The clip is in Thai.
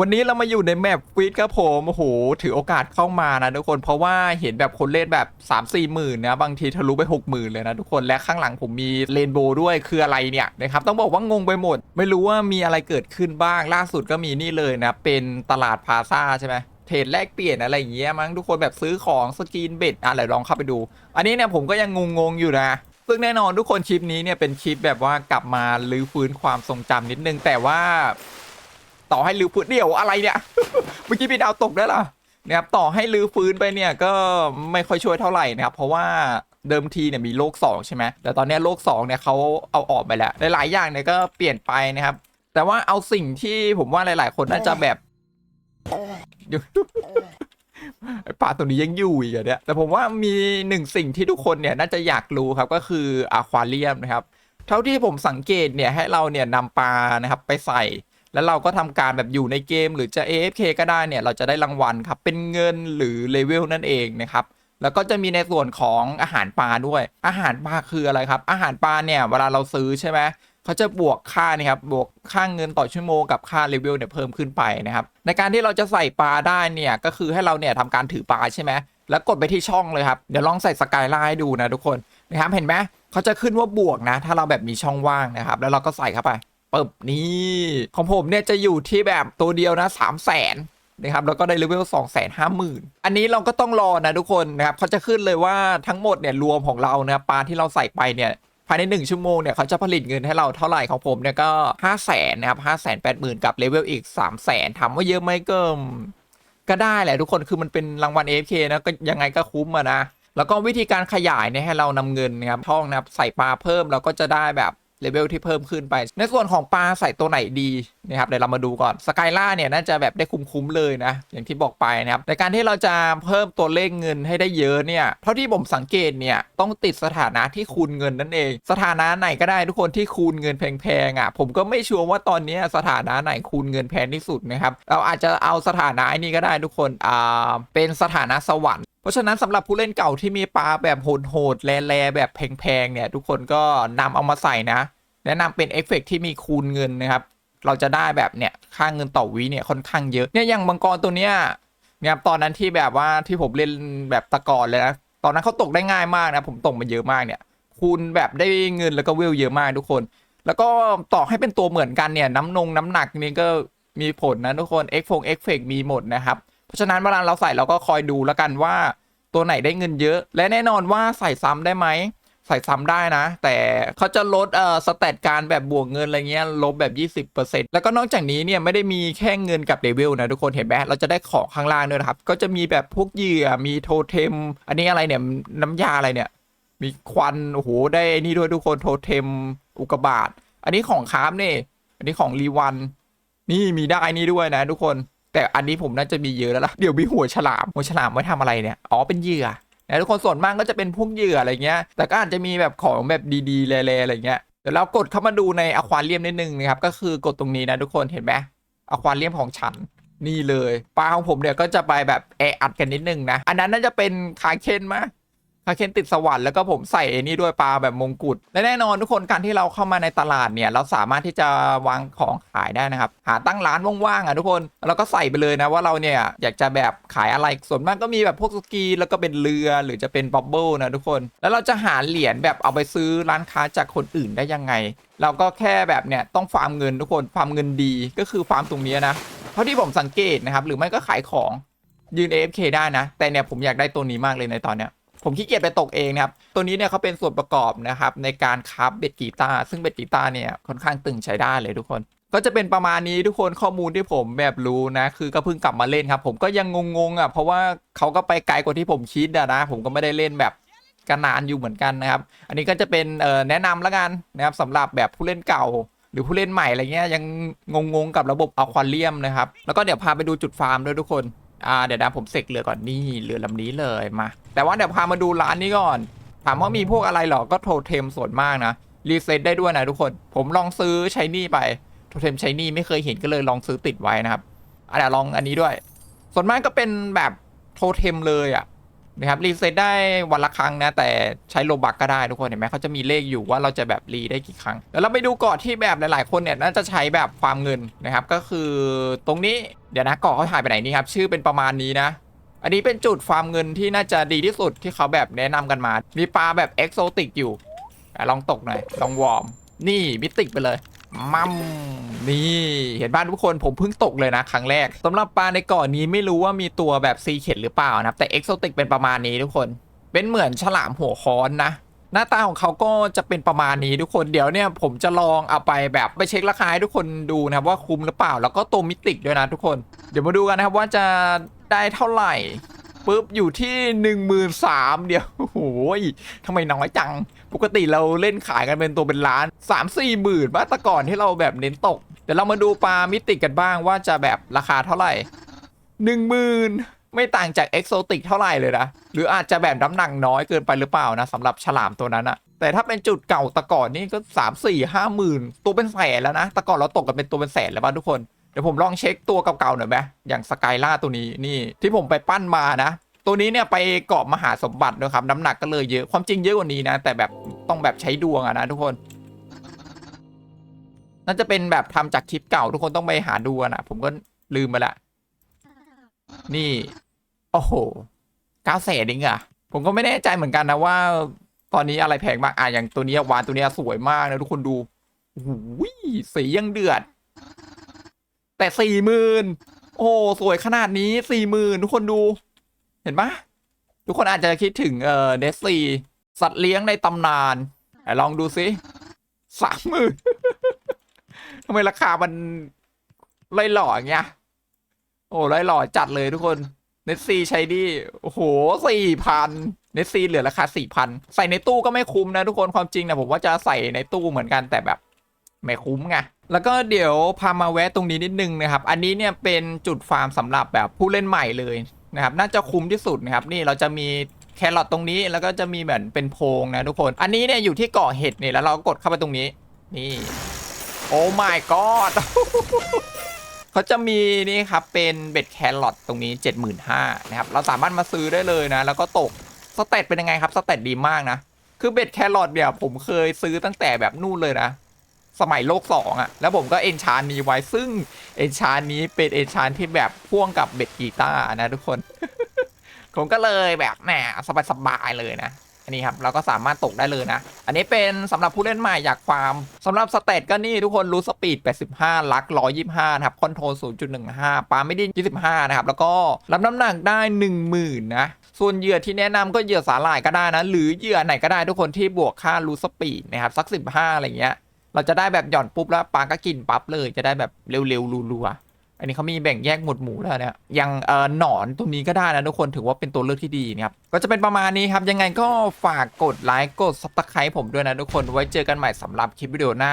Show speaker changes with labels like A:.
A: วันนี้เรามาอยู่ในแมปฟิตครับผมโอ้โหถือโอกาสเข้ามานะทุกคนเพราะว่าเห็นแบบคนเล่นแบบ 3 4หมื่นนะบางทีทะลุไป 6 0,000 เลยนะทุกคนและข้างหลังผมมีเรนโบว์ด้วยคืออะไรเนี่ยนะครับต้องบอกว่างงไปหมด ไม่รู้ว่ามีอะไรเกิดขึ้นบ้างล่าสุดก็มีนี่เลยนะเป็นตลาดพาซาใช่ไหมเทรดแลกเปลี่ยนอะไรอย่างเงี้ยมั้งทุกคนแบบซื้อของสกรีนเบ็ดอะเดี๋ยวลองเข้าไปดู อันนี้เนี่ยผมก็ยังงงๆอยู่นะซึ่งแน่นอนทุกคนคลิปนี้เนี่ยเป็นคลิปแบบว่ากลับมาลื้อฟื้นความทรงจำนิดนึง แต่ว่า ต่อให้ลื้อฟื้นเดี๋ยวอะไรเนี่ย เมื่อกี้พี่ดาวตกได้ล่ะนะครับต่อให้ลื้อฟื้นไปเนี่ยก็ไม่ค่อยช่วยเท่าไหร่นะครับ เพราะว่าเดิมทีเนี่ยมีโลก2ใช่ไหมแต่ตอนนี้โลก2เนี่ยเขาเอาออกไปแล้วหลายๆอย่างเนี่ยก็เปลี่ยนไปนะครับ แต่ว่าเอาสิ่งที่ผมว่าหลาย ๆ คนน่าจะแบบไอปลาตัวนี้ยังอยู่อีกอะเนี่ยแต่ผมว่ามีหนึ่งสิ่งที่ทุกคนเนี่ยน่าจะอยากรู้ครับก็คืออะควาเรียมนะครับ เท่าที่ผมสังเกตเนี่ยให้เราเนี่ยนำปลานะครับไปใส่ แล้วเราก็ทำการแบบอยู่ในเกมหรือจะ AFK ก็ได้เนี่ยเราจะได้รางวัลครับเป็นเงินหรือเลเวลนั่นเองนะครับแล้วก็จะมีในส่วนของอาหารปลาด้วย อาหารปลาคืออะไรครับ อาหารปลาเนี่ยเวลาเราซื้อใช่ไหมเขาจะบวกค่านี่ครับบวกค่าเงินต่อชั่วโมงกับค่าเลเวลเนี่ยเพิ่มขึ้นไปนะครับในการที่เราจะใส่ปลาได้เนี่ยก็คือให้เราเนี่ยทำการถือปลาใช่ไหมแล้วกดไปที่ช่องเลยครับเดี๋ยวลองใส่สกายไลน์ดูนะทุกคนนะครับเห็นไหมเขาจะขึ้นว่าบวกนะ ถ้าเราแบบมีช่องว่างนะครับ แล้วเราก็ใส่เข้าไป ปึบนี่ของผมเนี่ยจะอยู่ที่แบบตัวเดียวนะสามแสนนะครับแล้วก็ได้เลเวลสองแสนห้าหมื่นอันนี้เราก็ต้องรอนะทุกคนนะครับเขาจะขึ้นเลยว่าทั้งหมดเนี่ยรวมของเรานะปลาที่เราใส่ไปเนี่ยภายใน 1 ชั่วโมงเนี่ยเขาจะผลิตเงินให้เราเท่าไหร่ของผมเนี่ยก็ห้าแสนนะครับห้าแสนแปดหมื่นกับเลเวลอีกสามแสนถามว่าเยอะไหมก็ก็ได้แหละทุกคนคือมันเป็นรางวัล AFK นะก็ยังไงก็คุ้มอะนะแล้วก็วิธีการขยายเนี่ยให้เรานำเงินนะครับท่องนะครับใส่ปลาเพิ่มเราก็จะได้แบบ เลเวลที่เพิ่มขึ้นไป ในส่วนของปลาใส่ตัวไหนดีนะครับเดี๋ยวเรามาดูก่อนสกายล่าเนี่ยน่าจะแบบได้คุ้มๆเลยนะ อย่างที่บอกไปนะครับในการที่เราจะเพิ่มตัวเลขเงินให้ได้เยอะเนี่ยเท่าที่ผมสังเกตเนี่ยต้องติดสถานะที่คูณเงินนั่นเอง สถานะไหนก็ได้ทุกคนที่คูณเงินแพงๆอะผมก็ไม่ชัวร์ว่าตอนนี้สถานะไหนคูณเงินแพงที่สุดนะครับเราอาจจะเอาสถานะนี้ก็ได้ทุกคนอ่าเป็นสถานะสวรรค์ ราะฉะนั้นสำหรับผู้เล่นเก่าที่มีปลาแบบโหดๆแลๆแบบแพงๆเนี่ยทุกคนก็นำเอามาใส่นะ แนะนำเป็นเอฟเฟกต์ที่มีคูณเงินนะครับ เราจะได้แบบเนี่ยค่าเงินต่อวิเนี่ยค่อนข้างเยอะเนี่ยอย่างมังกรตัวเนี้ยเนี่ยตอนนั้นที่แบบว่าที่ผมเล่นแบบตะกอนเลยนะตอนนั้นเขาตกได้ง่ายมากนะผมตกมาเยอะมากเนี่ย คูณแบบได้เงินแล้วก็เวลเยอะมากทุกคน แล้วก็ต่อให้เป็นตัวเหมือนกันเนี่ยน้ำนงน้ำหนักนี่ก็มีผลนะทุกคนเอ็กฟงเอ็กเฟกมีหมดนะครับ เพราะฉะนั้นเวลาเราใส่เราก็คอยดูแล้วกันว่า ตัวไหนได้เงินเยอะ และแน่นอนว่าใส่ซ้ำได้ไหมใส่ซ้ำได้นะ แต่เขาจะลดเอ่อสแตทการแบบบวกเงินอะไรเงี้ยลบแบบ 20%แล้วก็นอกจากนี้เนี่ยไม่ได้มีแค่เงินกับเลเวลนะทุกคนเห็นไหมเราจะได้ของข้างล่างด้วยนะครับ ก็จะมีแบบพวกเหยื่อมีโทเทม อันนี้อะไรเนี่ยน้ำยาอะไรเนี่ย มีควันโอ้โหได้นี่ด้วยทุกคนโทเทมอุกบาตอันนี้ของคราฟนี่ยอันนี้ของรีวันนี่มีได้นี่ด้วยนะทุกคน แต่อันนี้ผมน่าจะมีเยอะแล้วล่ะเดี๋ยวมีหัวฉลามหัวฉลามไว้ทำอะไรเนี่ยอ๋อเป็นเหยื่อนะทุกคนส่วนมากก็จะเป็นพวกเหยื่ออะไรเงี้ย แต่ก็อาจจะมีแบบของแบบดีๆแลๆอะไรเงี้ยเดี๋ยวเรากดเข้ามาดูในอควาเรียมนิดนึงนะครับ ก็คือกดตรงนี้นะทุกคนเห็นไหมอควาเรียมของฉันนี่เลยปลาของผมเนี่ยก็จะไปแบบแออัดกันนิดนึงนะ อันนั้นน่าจะเป็นคาเคนมา คาเคนติดสวรรค์แล้วก็ผมใส่นี่ด้วยปลาแบบมงกุฎและแน่นอนทุกคนการที่เราเข้ามาในตลาดเนี่ยเราสามารถที่จะวางของขายได้นะครับ หาตั้งร้านว่างๆอะทุกคนแล้วก็ใส่ไปเลยนะว่าเราเนี่ยอยากจะแบบขายอะไรส่วนมากก็มีแบบพวกสกีแล้วก็เป็นเรือหรือจะเป็นบับเบิลนะทุกคน แล้วเราจะหาเหรียญแบบเอาไปซื้อร้านค้าจากคนอื่นได้ยังไง เราก็แค่แบบเนี่ยต้องฟาร์มเงินทุกคนฟาร์มเงินดีก็คือฟาร์มตรงนี้นะเท่าที่ผมสังเกตนะครับหรือไม่ก็ขายของยืน AFK ได้นะ แต่เนี่ยผมอยากได้ตัวนี้มากเลยในตอนเนี้ย ผมขี้เกียจไปตกเองนะครับ ตัวนี้เนี่ยเขาเป็นส่วนประกอบนะครับ ในการคราฟเบ็ดกีตาร์ซึ่งเบ็ดกีตาร์เนี่ยค่อนข้างตึงใช้ได้เลยทุกคน ก็จะเป็นประมาณนี้ทุกคนข้อมูลที่ผมแบบรู้นะ คือก็เพิ่งกลับมาเล่นครับ ผมก็ยังงงๆอะเพราะว่าเขาก็ไปไกลกว่าที่ผมคิดอะนะ ผมก็ไม่ได้เล่นแบบกันนานอยู่เหมือนกันนะครับ อันนี้ก็จะเป็นเอ่อแนะนำแล้วกันนะครับสำหรับแบบผู้เล่นเก่าหรือผู้เล่นใหม่อะไรเงี้ยยังงงๆกับระบบอควาเรียมนะครับ แล้วก็เดี๋ยวพาไปดูจุดฟาร์มด้วยทุกคน อ่าเดี๋ยวนะผมเสกเรือก่อนนี่เรือลำนี้เลยมา แต่ว่าเดี๋ยวพามาดูร้านนี้ก่อน ถามว่ามีพวกอะไรหรอ ก็โทเทมส่วนมากนะ รีเซ็ตได้ด้วยนะทุกคน ผมลองซื้อใช้นี่ไป โทเทมใช้นี่ไม่เคยเห็นก็เลยลองซื้อติดไว้นะครับอะเดี๋ยวลองอันนี้ด้วย ส่วนมากก็เป็นแบบโทเทมเลยอะ นะครับรีเซ็ตได้วันละครั้งนะ แต่ใช้โลบักก็ได้ทุกคนเห็นไหมเขาจะมีเลขอยู่ว่าเราจะแบบรีได้กี่ครั้งเดี๋ยวเราไปดูเกาะที่แบบหลายๆ คนเนี่ยน่าจะใช้แบบฟามเงินนะครับ ก็คือตรงนี้เดี๋ยวนะเกาะเขาหายไปไหนนี่ครับชื่อเป็นประมาณนี้นะอันนี้เป็นจุดฟาร์มเงินที่น่าจะดีที่สุดที่เขาแบบแนะนำกันมา มีปลาแบบเอ็กโซติกอยู่อลองตกหน่อย ลองวอร์ม นี่มิติกไปเลย มัมนี่เห็นบ้านทุกคนผมเพิ่งตกเลยนะ ครั้งแรกสำหรับปลาในเกาะนี้ไม่รู้ว่ามีตัวแบบซีเข็ดหรือเปล่านะครับแต่เอ็กโซติกเป็นประมาณนี้ทุกคน เป็นเหมือนฉลามหัวค้อนนะหน้าตาของเขาก็จะเป็นประมาณนี้ทุกคนเดี๋ยวเนี่ยผมจะลองเอาไปแบบไปเช็คราคาให้ทุกคนดูนะครับว่าคุ้มหรือเปล่า แล้วก็ตัวมิติกด้วยนะทุกคน เดี๋ยวมาดูกันนะครับว่าจะได้เท่าไหร่ปุ๊บอยู่ที่หนึ่งหมื่นสามเดียวโอ้โหทำไมน้อยจัง ปกติเราเล่นขายกันเป็นตัวเป็นล้านสามสี่หมื่นบ้าแต่ก่อนที่เราแบบเน้นตก เดี๋ยวเรามาดูปลามิติกันบ้างว่าจะแบบราคาเท่าไหร่หนึ่งหมื่นไม่ต่างจากเอ็กโซติกเท่าไหร่เลยนะ หรืออาจจะแบบน้ำหนักน้อยเกินไปหรือเปล่านะสำหรับฉลามตัวนั้นอะแต่ถ้าเป็นจุดเก่าตะก่อนนี่ก็สามสี่ห้าหมื่นตัวเป็นแสนแล้วนะตะก่อนเราตกกันเป็นตัวเป็นแสนแล้วบ้างทุกคนเดี๋ยวผมลองเช็คตัวเก่าๆหน่อยไหมอย่างสกายล่าตัวนี้นี่ที่ผมไปปั้นมานะ ตัวนี้เนี่ยไปเกาะมหาสมบัติด้วยครับ น้ำหนักก็เลยเยอะความจริงเยอะกว่านี้นะ แต่แบบต้องแบบใช้ดวงอะนะทุกคนน่าจะเป็นแบบทำจากคลิปเก่าทุกคนต้องไปหาดูอะนะผมก็ลืมไปละ นี่โอ้โหเก้าแสนเองอะผมก็ไม่แน่ใจเหมือนกันนะว่า ตอนนี้อะไรแพงมากอะอย่างตัวนี้วานตัวนี้สวยมากนะทุกคนดูโอ้โหสียังเดือด แต่สี่หมื่นโอ้สวยขนาดนี้สี่หมื่นทุกคนดู ห็นปะทุกคนอาจจะคิดถึงเอ่อเนสซีสัตว์เลี้ยงในตำนานลองดูสิสามหมื่นทำไมราคามันไล่หล่ออย่างเงี้ย โอ้ไล่หล่อจัดเลยทุกคนเนสซีใช้ดีโอ้โหสี่พันเนสซีเหลือราคาสี่พันใส่ในตู้ก็ไม่คุ้มนะทุกคนความจริงนะผมว่าจะใส่ในตู้เหมือนกันแต่แบบไม่คุ้มไงแล้วก็เดี๋ยวพามาแวะตรงนี้นิดนึงนะครับ อันนี้เนี่ยเป็นจุดฟาร์มสำหรับแบบผู้เล่นใหม่เลย นะครับน่าจะคุ้มที่สุดนะครับนี่เราจะมีแครอทตรงนี้แล้วก็จะมีเหมือนเป็นโพรงนะทุกคน อันนี้เนี่ยอยู่ที่เกาะเห็ดนี่แล้วเราก็กดเข้าไปตรงนี้ นี่โอ้ my god เขาจะมีนี่ครับเป็นเบ็ดแครอทตรงนี้ 75,000นะครับเราสามารถมาซื้อได้เลยนะ แล้วก็ตกสเตตเป็นยังไงครับสเตตดีมากนะ คือเบ็ดแครอทเนี่ยผมเคยซื้อตั้งแต่แบบนู่นเลยนะ สมัยโลกสองอะแล้วผมก็เอนชานนี้ไว้ซึ่งเอนชานนี้เป็นเอนชานที่แบบพ่วงกับเบ็ดกีตาร์นะทุกคน ผมก็เลยแบบแหมสบายๆเลยนะอันนี้ครับเราก็สามารถตกได้เลยนะ อันนี้เป็นสำหรับผู้เล่นใหม่อยากฟาร์มสำหรับสเตตก็นี่ทุกคนรู้สปีด 85 ลัก 125 นะครับ คอนโทรล 0.15 ปาไม่ได้25 นะครับ แล้วก็รับน้ำหนักได้ 10,000 นะ ส่วนเหยื่อที่แนะนำก็เหยื่อสาหร่ายก็ได้นะ หรือเหยื่อไหนก็ได้ทุกคนที่บวกค่ารู้สปีดนะครับ สัก 15 อะไรเงี้ย เราจะได้แบบหย่อนปุ๊บแล้วปลาก็กินปั๊บเลยจะได้แบบเร็วๆรัวๆอันนี้เขามีแบ่งแยกหมวดหมู่แล้วเนี่ยยังเอ่อหนอนตัวนี้ก็ได้นะทุกคนถือว่าเป็นตัวเลือกที่ดีนะครับก็จะเป็นประมาณนี้ครับยังไงก็ฝากกดไลค์กดซับสไครต์ผมด้วยนะทุกคนไว้เจอกันใหม่สำหรับคลิปวิดีโอหน้า